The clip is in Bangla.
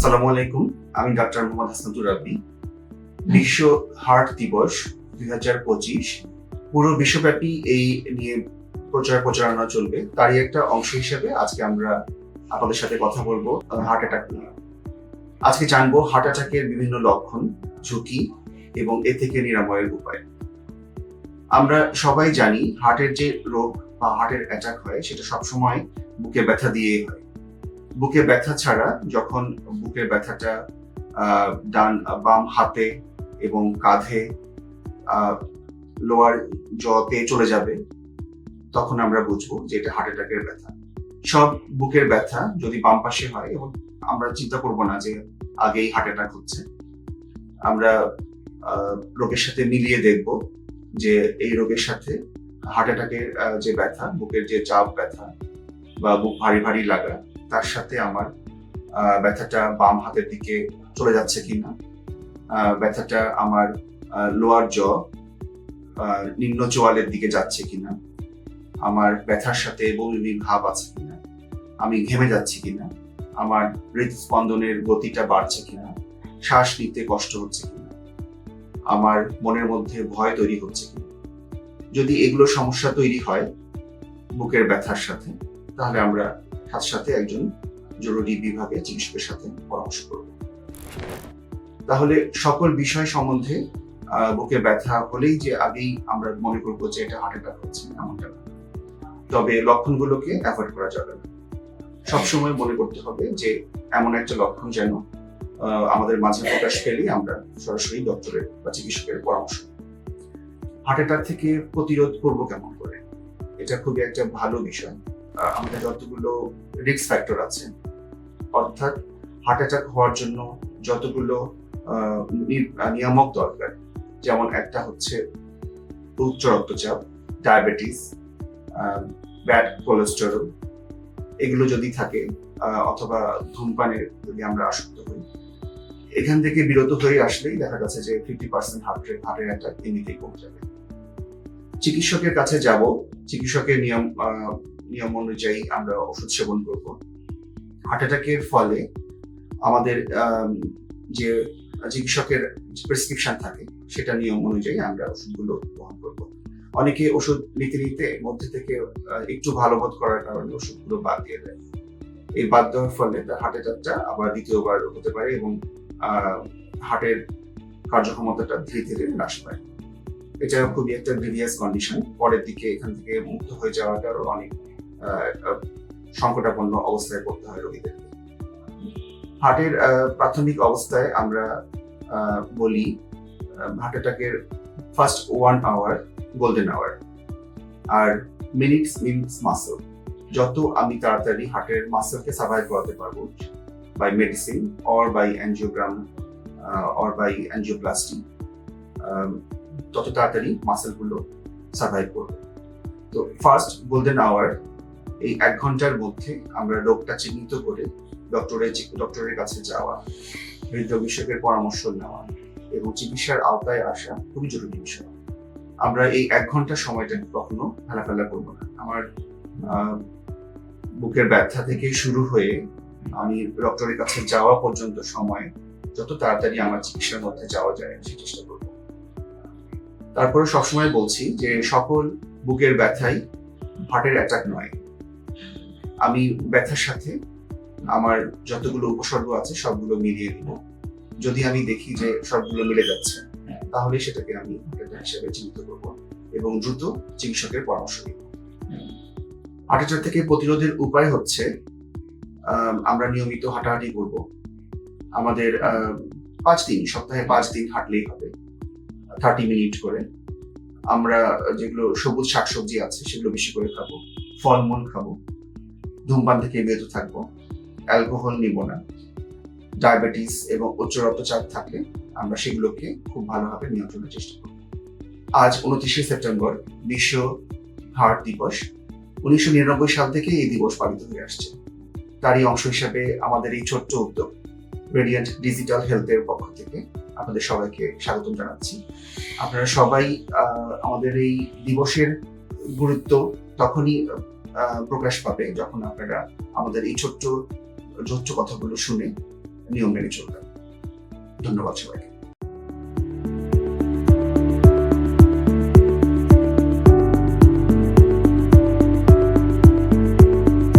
আসসালামু আলাইকুম, আমি ডাক্তার মোহাম্মদ রাব্বি বিশ্ব হার্ট দিবস দুই হাজার পঁচিশ, পুরো বিশ্বব্যাপী এই নিয়ে প্রচার প্রচারণা চলবে। তারই একটা অংশ হিসেবে আজকে আমরা আপনাদের সাথে কথা বলব হার্ট অ্যাটাক নিয়ে। আজকে জানব হার্ট অ্যাটাকের বিভিন্ন লক্ষণ, ঝুঁকি এবং এ থেকে নিরাময়ের উপায়। আমরা সবাই জানি হার্টের যে রোগ বা হার্টের অ্যাটাক হয়, সেটা সবসময় বুকে ব্যথা দিয়ে হয়। বুকে ব্যথা ছাড়া যখন বুকের ব্যথাটা ডান বাম হাতে এবং কাঁধে লোয়ার জতে চলে যাবে, তখন আমরা বুঝব যে এটা হার্ট অ্যাটাকের ব্যথা। সব বুকের ব্যথা যদি বাম পাশে হয় এবং আমরা চিন্তা করব না যে আগেই হার্ট অ্যাটাক হচ্ছে, আমরা রোগের সাথে মিলিয়ে দেখব যে এই রোগের সাথে হার্ট অ্যাটাকের যে ব্যথা, বুকের যে চাপ ব্যথা বা বুক ভারী ভারী লাগা তার সাথে আমার ব্যথাটা বাম হাতের দিকে চলে যাচ্ছে কিনা ব্যথাটা আমার লোয়ার জ নিম্ন চোয়ালের দিকে যাচ্ছে কিনা, আমার ব্যথার সাথে বমি ভাব আছে কিনা, আমি ঘেমে যাচ্ছি কিনা, আমার হৃদস্পন্দনের গতিটা বাড়ছে কিনা, শ্বাস নিতে কষ্ট হচ্ছে কিনা, আমার মনের মধ্যে ভয় তৈরি হচ্ছে কিনা। যদি এগুলো সমস্যা তৈরি হয় বুকের ব্যথার সাথে, তাহলে আমরা সাথে সাথে একজন জরুরি বিভাগে চিকিৎসকের সাথে পরামর্শ করব তাহলে সকল বিষয় সম্বন্ধে বুকে ব্যথা হলেই যে আগেই আমরা মনে করব যে এটা হার্ট অ্যাটাক হচ্ছে, এমনটা। তবে লক্ষণগুলোকে অ্যাভয়েড করা যাবে না সবসময় মনে করতে হবে যে এমন একটা লক্ষণ যেন আমাদের মাঝে প্রকাশ পেলেই আমরা সরাসরি ডক্টরের বা চিকিৎসকের পরামর্শ। হার্ট অ্যাটাক থেকে প্রতিরোধ করব কেমন করে এটা খুবই একটা ভালো বিষয় আমাদের যতগুলো রিস্ক ফ্যাক্টর আছে, অর্থাৎ হার্ট অ্যাটাক হওয়ার জন্য যতগুলো নিয়ামক দরকার, যেমন একটা হচ্ছে উচ্চ রক্তচাপ ডায়াবেটিস ব্যাড কোলেস্টেরল এগুলো যদি থাকে অথবা ধূমপানের যদি আমরা আসক্ত হই, এখান থেকে বিরত হয়ে আসলেই দেখা যাচ্ছে যে ফিফটি পার্সেন্ট হার্ট রেট হার্টের অ্যাটাক এমনিতেই কমে যাবে। চিকিৎসকের কাছে যাব, চিকিৎসকের নিয়ম নিয়ম অনুযায়ী আমরা ওষুধ সেবন করব। হার্ট অ্যাটাকের ফলে আমাদের আম, যে চিকিৎসকের প্রেসক্রিপশন থাকে সেটা নিয়ম অনুযায়ী আমরা ওষুধগুলো গ্রহণ করব। অনেকে ওষুধ নিতে নিতে মধ্যে থেকে একটু ভালো বোধ করার কারণে ওষুধগুলো বাদ দিয়ে দেয়। এই বাদ দেওয়ার ফলে তার হার্ট অ্যাটাকটা আবার দ্বিতীয়বার হতে পারে এবং হার্টের কার্যক্ষমতাটা ধীরে ধীরে হ্রাস পায়। এটা খুবই একটা গ্রিভিয়াস কন্ডিশন পরের দিকে এখান থেকে মুক্ত হয়ে যাওয়াটারও অনেক সংকটাপন্ন অবস্থায় পড়তে হয় রোগীদেরকে হার্টের প্রাথমিক অবস্থায় আমরা বলি হার্ট অ্যাটাকের first one hour golden hour আর মিনিটস মিনিটস মাসল যত আমি তাড়াতাড়ি হার্টের মাসলকে সার্ভাইভ করাতে পারব by medicine or by angiogram or by angioplasty তত তাড়াতাড়ি মাসেলগুলো সার্ভাইভ করবে। তো ফার্স্ট গোল্ডেন আওয়ার এই এক ঘণ্টার মধ্যে আমরা রোগটা চিহ্নিত করে ডক্টরের ডক্টরের কাছে যাওয়া হৃদরোগ বিশেষজ্ঞের পরামর্শ নেওয়া এবং চিকিৎসার আওতায় আসা খুবই জরুরি বিষয়। আমরা এই এক ঘণ্টা সময়টা কখনো ফেলাফেলা করব না। আমার বুকের ব্যথা থেকে শুরু হয়ে আমি ডক্টরের কাছে যাওয়া পর্যন্ত সময় যত তাড়াতাড়ি আমার চিকিৎসার মধ্যে যাওয়া যায় সে চেষ্টা করব। তারপরে সবসময় বলছি যে সকল বুকের ব্যথাই হার্টের অ্যাটাক নয়। আমি ব্যথার সাথে আমার যতগুলো উপসর্গ আছে সবগুলো মিলিয়ে দিব যদি আমি দেখি যে সবগুলো মিলে যাচ্ছে তাহলে সেটাকে আমি অ্যাটাক হিসেবে চিহ্নিত করব এবং দ্রুত চিকিৎসকের পরামর্শ নিব। অ্যাটাক থেকে প্রতিরোধের উপায় হচ্ছে আম, আমরা নিয়মিত হাঁটাহাঁটি করব। আমাদের পাঁচ দিন সপ্তাহে পাঁচ দিন হাঁটলেই হবে থার্টি মিনিট করে। আমরা যেগুলো সবুজ শাকসবজি আছে সেগুলো বেশি করে খাব ফলমূল খাব। ধূমপান থেকে বিরত থাকব। অ্যালকোহল নিব না। ডায়াবেটিস এবং উচ্চ রক্তচাপ থাকলে আমরা সেগুলোকে খুব ভালোভাবে নিয়ন্ত্রণের চেষ্টা করব। আজ উনত্রিশে সেপ্টেম্বর বিশ্ব হার্ট দিবস। উনিশশো নিরানব্বই সাল থেকে এই দিবস পালিত হয়ে আসছে। তারই অংশ হিসাবে আমাদের এই ছোট্ট উদ্যোগ রেডিয়েন্ট ডিজিটাল হেলথের পক্ষ থেকে আপনাদের সবাইকে স্বাগতম জানাচ্ছি। আপনারা সবাই আমাদের এই দিবসের গুরুত্ব তখনই প্রকাশ পাবে যখন আপনারা আমাদের এই ছোট্ট ছোট্ট কথাগুলো শুনে নিয়ম মেনে চলবেন। ধন্যবাদ সবাইকে।